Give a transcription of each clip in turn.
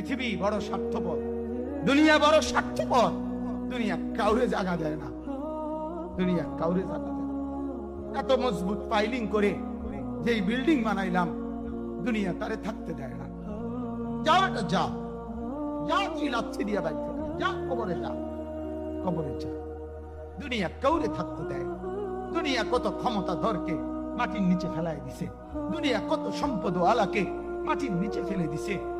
পৃথিবী বড় স্বার্থপর। দুনিয়া বড় স্বার্থপর। দুনিয়া কাউরে জায়গা দেয় না। দুনিয়া কাউরে জায়গা দেয় এত মজবুত পাইলিং করে যেই বিল্ডিং বানাইলাম, দুনিয়া তারে থাকতে দেয় না। যাও এটা যা। যা তুই লাচ্ছি দিয়া বাইর থেকে যা, কবরে যা। কবরে যা। দুনিয়া কাউরে থাকতে দেয় দুনিয়া কত ক্ষমতা ধরকে মাটির নিচে ফেলাই দিছে। দুনিয়া কত সম্পদ আলাকে মাটির নিচে ফেলে দিছে।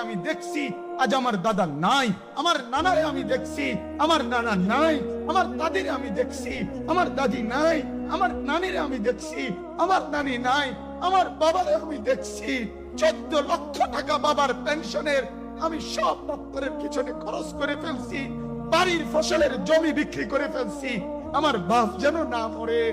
আমি দেখছি, আজ আমার দাদা নাই। আমার নানারে আমি দেখছি, আমার নানা নাই। আমার আমি দেখছি, আমার দাদি নাই। আমার আমি দেখছি, আমার নানি নাই। আমার বাবারে আমি দেখছি। চোদ্দ লক্ষ টাকা বাবার পেনশনের আমি সব ডাক্তারের পিছনে খরচ করে ফেলছি। বাড়ির ফসলের জমি বিক্রি করে ফেলছি। আমার বাপ যেন না মরে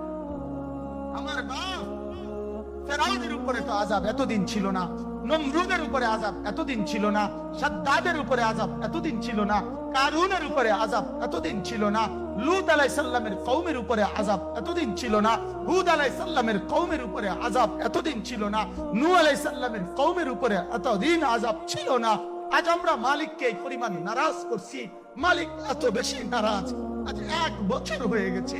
আমার বাপ ফেরাউনের উপরে তো আজাব এতদিন ছিল না, নমরুদের উপরে আজাব এতদিন ছিল না, সাদ্দাদের উপরে আজাব এতদিন ছিল না, কারুনের উপরে আজাব এতদিন ছিল না, লুত কৌমের উপরে আজাব এতদিন ছিল না, হুদ কৌমের উপরে আজাব এতদিন ছিল না, নু কৌমের উপরে এতদিন আজাব ছিল না। আজ আমরা মালিককে এই পরিমাণ নারাজ করছি, মালিক এত বেশি নারাজ, আজ এক বছর হয়ে গেছে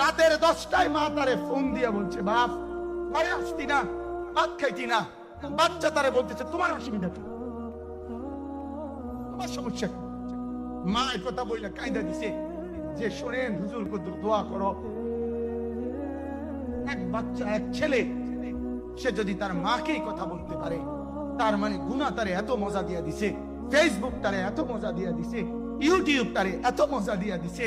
রাতের দশটায় মা তারে ফোন দিয়া বলছে, বাপ, ঘরে আসতি না, ভাত খাইতি না। বাচ্চা তারে বলতেছে, তোমার অসুবিধা কি? তোমার সমস্যা কি? মা কথা কায়দা দিছে, যে শোনেন হুজুর দোয়া করো। এক বাচ্চা, এক ছেলে, সে যদি তার মাকেই কথা বলতে পারে, তার মানে গুণা তারে এত মজা দিয়া দিছে ফেসবুক তারে এত মজা দিয়া দিছে ইউটিউব তারে এত মজা দিয়া দিছে